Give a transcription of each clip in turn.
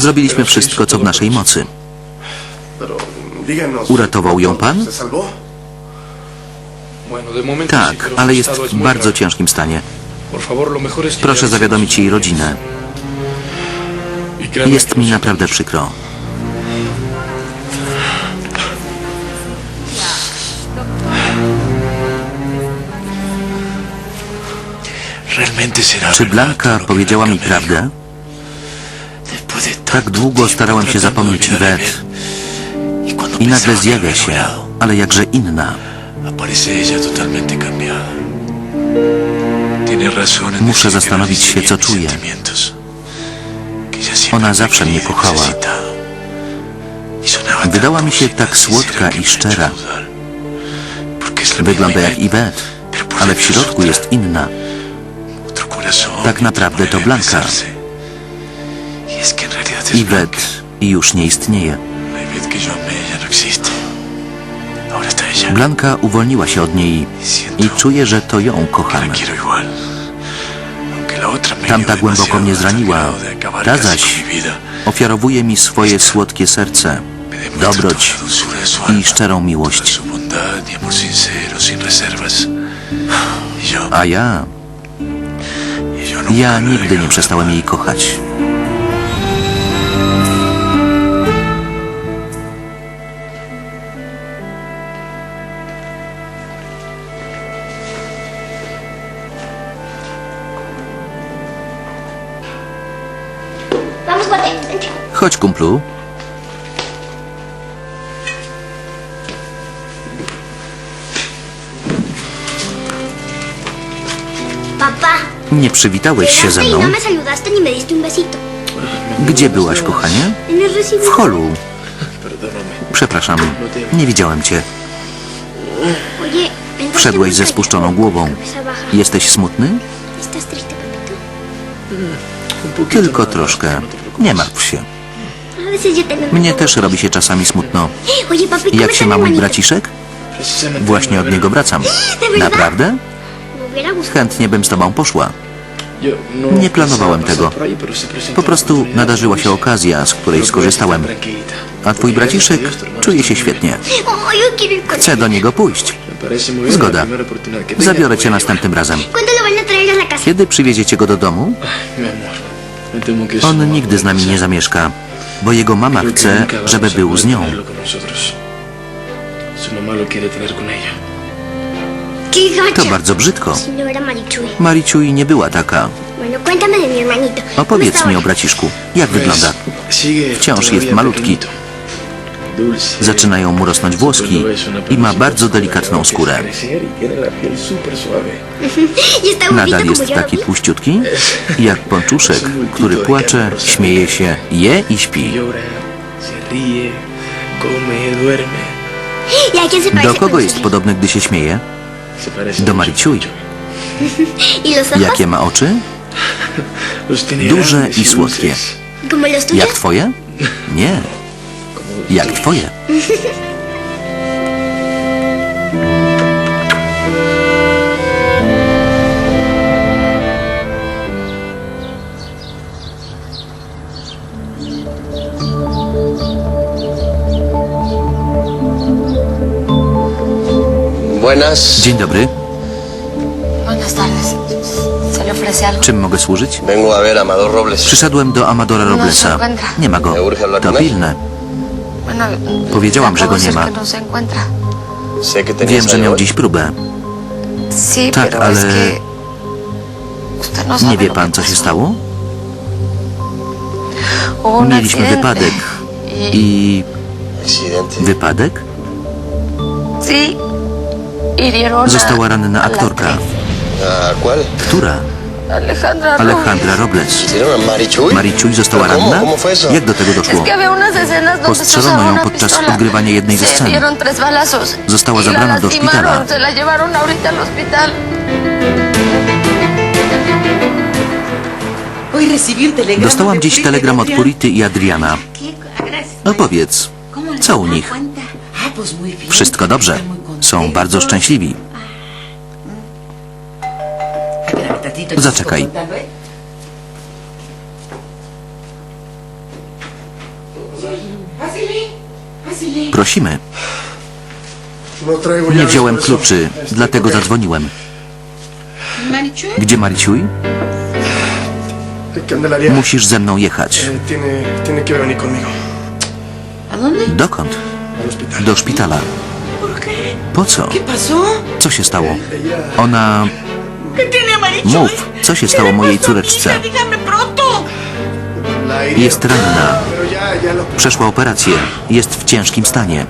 Zrobiliśmy wszystko, co w naszej mocy. Uratował ją pan? Tak, ale jest w bardzo ciężkim stanie. Proszę zawiadomić jej rodzinę. Jest mi naprawdę przykro. Czy Blanka powiedziała mi prawdę? Tak długo starałem się zapomnieć Yvette i nagle zjawia się, ale jakże inna. Muszę zastanowić się, co czuję. Ona zawsze mnie kochała. Wydała mi się tak słodka i szczera. Wygląda jak Yvette, ale w środku jest inna. Tak naprawdę to Blanka. Yvette już nie istnieje. Blanka uwolniła się od niej i czuję, że to ją kocham. Tamta głęboko mnie zraniła, ta zaś Ofiarowuje mi swoje słodkie serce, dobroć i szczerą miłość. A ja, ja nigdy nie przestałem jej kochać. Chodź, kumplu. Nie przywitałeś się ze mną? no. Gdzie byłaś, kochanie? Recibo. W holu. Przepraszam, nie widziałem cię. Oye, ¿entraste Wszedłeś ze spuszczoną głową. Cabeza baja. Jesteś smutny? Tylko troszkę. Nie martw się. Mnie też robi się czasami smutno. triste. Oye, papi, ¿cómo Jak się ma mój braciszek? Właśnie od niego wracam. Naprawdę? Gustado. Chętnie bym z tobą poszła. Nie planowałem tego. Po prostu nadarzyła się okazja, z której skorzystałem. A twój braciszek czuje się świetnie. Chcę do niego pójść. Zgoda. Zabiorę cię następnym razem. Kiedy przywieziecie go do domu? On nigdy z nami nie zamieszka, bo jego mama chce, żeby był z nią. To bardzo brzydko. Mariciuj nie była taka. Bueno, cuéntame de mi hermanito. ¿Cómo Opowiedz mi o braciszku. Jak wygląda? Wciąż jest malutki. Zaczynają mu rosnąć włoski i ma bardzo delikatną skórę. Nadal jest taki tłuściutki, jak pączuszek, który płacze, śmieje się, je i śpi. ¿Y a quién se parece Do kogo jest podobny, gdy się śmieje? Do Mariciuj. Jakie ma oczy? Duże i słodkie. Jak twoje? Nie. Jak twoje? Buenas. Dzień dobry. Buenas tardes. ¿Se le ofrece algo? Czym mogę służyć? Vengo a ver a Amador Robles. Przyszedłem do Amadora Roblesa. Nie ma go. To pilne. Powiedziałam, że go nie ma. No Wiem, że miał dziś próbę. Tak, ale no nie wie pan, co się stało? Mieliśmy wypadek. Y, I wypadek? a- Została ranna aktorka. Która? Alejandra Alejandra Robles. ¿Hicieron a Marichuy? Została ranna? Jak do tego doszło? Postrzelono ją podczas odgrywania jednej ze scen. Została zabrana do szpitala. Dostałam dziś telegram od. Purity i Adriana. Opowiedz, ¿Cómo les co u nich? Ah. Wszystko dobrze. Są bardzo szczęśliwi. Zaczekaj. Prosimy. Nie wziąłem kluczy, dlatego zadzwoniłem. Gdzie Mariciuj? Musisz ze mną jechać. Dokąd? Do szpitala. Po co? Co się stało? Ona... Mów, co się stało mojej córeczce? Jest ranna. Przeszła operację. Jest w ciężkim stanie.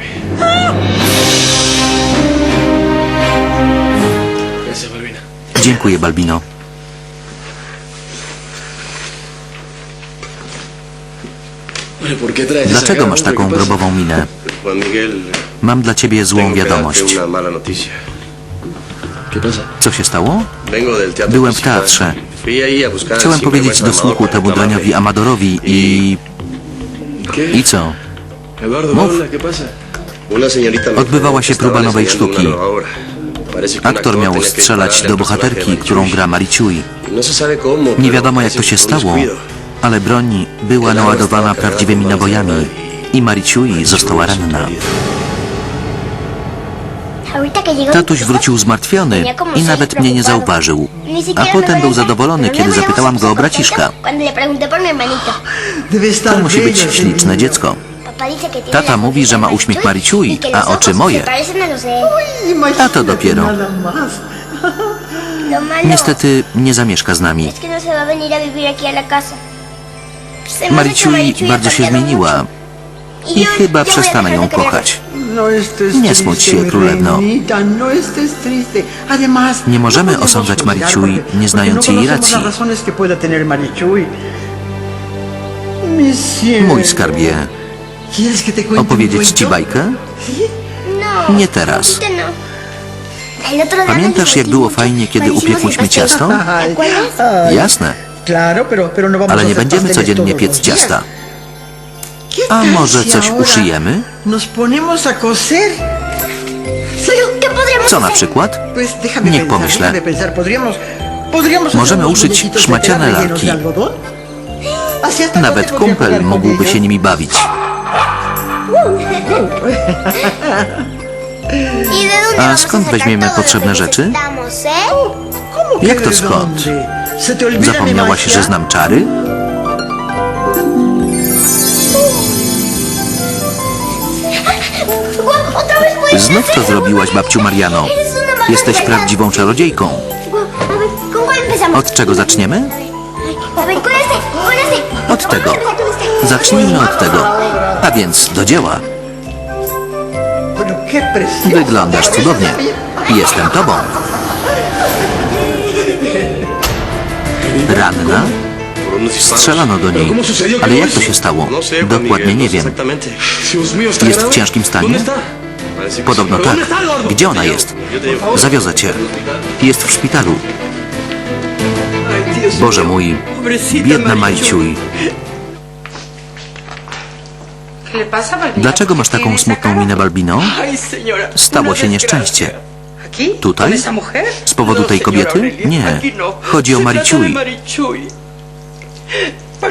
Dziękuję, Balbino. Oye, ¿por qué traes esa Dlaczego masz taką grobową minę? Mam dla ciebie złą wiadomość. Co się stało? Byłem w teatrze. Chciałem powiedzieć do słuchu temu draniowi. Amadorowi i... I co? Mów. Odbywała się próba nowej sztuki. Aktor miał strzelać do bohaterki, którą gra Mariciuj. Y No Nie wiadomo jak to się stało, ale broń była naładowana prawdziwymi nabojami i Mariciuj została ranna. Tatuś wrócił zmartwiony i nawet mnie nie zauważył. A potem był zadowolony, kiedy zapytałam go o braciszka. To musi być śliczne dziecko. Tata mówi, że ma uśmiech que a oczy moje. a to dopiero. Niestety nie zamieszka z nami. ha bardzo się zmieniła. I chyba przestanę ją kochać. No Nie smuć się, królewno. no Nie możemy no podemos osądzać porque- nie znając jej racji. Mój skarbie, ¿Quieres que te cuente un opowiedzieć ci bajkę? No, Nie teraz. Pamiętasz, jak było fajnie, kiedy upiekłyśmy ciasto? ¿Te acuerdas? ay, Jasne, ale nie będziemy codziennie piec ciasta. ¿Qué A może coś uszyjemy? Nos ponemos a coser. Pero, ¿qué podríamos Co na przykład? Niech pomyślę. Możemy uszyć szmaciane lalki. Nawet podría kumpel mógłby się nimi bawić. ¿Y de dónde A skąd weźmiemy potrzebne rzeczy? eh? ¿Cómo que Jak to skąd? Zapomniałaś, że znam czary? Znów to zrobiłaś, babciu Mariano. Jesteś prawdziwą czarodziejką. Od czego zaczniemy? Od tego. Zacznijmy od tego. A więc do dzieła. Wyglądasz cudownie. Jestem tobą. Ranna? Strzelano do niej. ¿Cómo sucedió que Ale jak to się stało? Dokładnie nie wiem. Exactamente. Dios mío, ¿está Jest w ciężkim stanie? Podobno tak. Gdzie ona jest? Zawiozę cię. Jest w szpitalu. Boże mój, biedna. Majciuj. Dlaczego masz ¿Por qué taką smutną minę, Balbino? Stało się nieszczęście. ¿Tutaj? Z powodu tej kobiety? Nie. Chodzi o le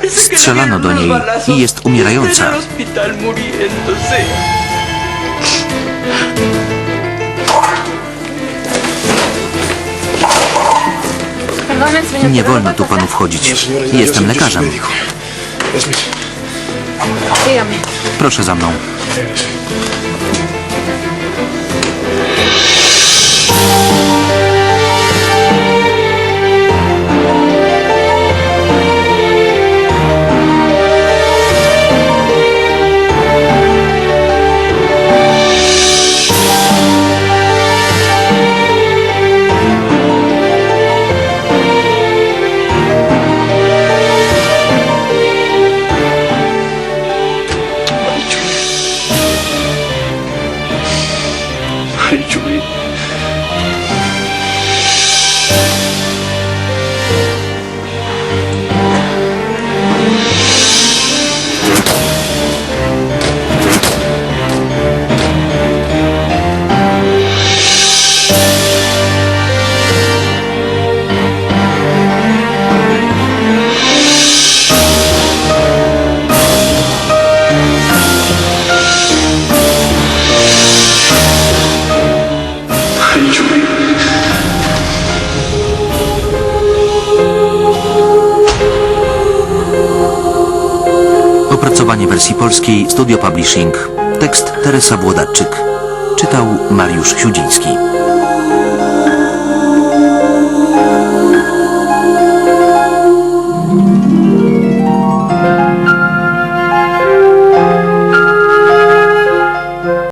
Strzelano do niej i jest umierająca. Nie wolno tu panu wchodzić. Jestem lekarzem. Proszę za mną. Thank you. Julie. Opracowanie wersji polskiej Studio Publishing. Tekst Teresa Włodarczyk. Czytał Mariusz Siudziński.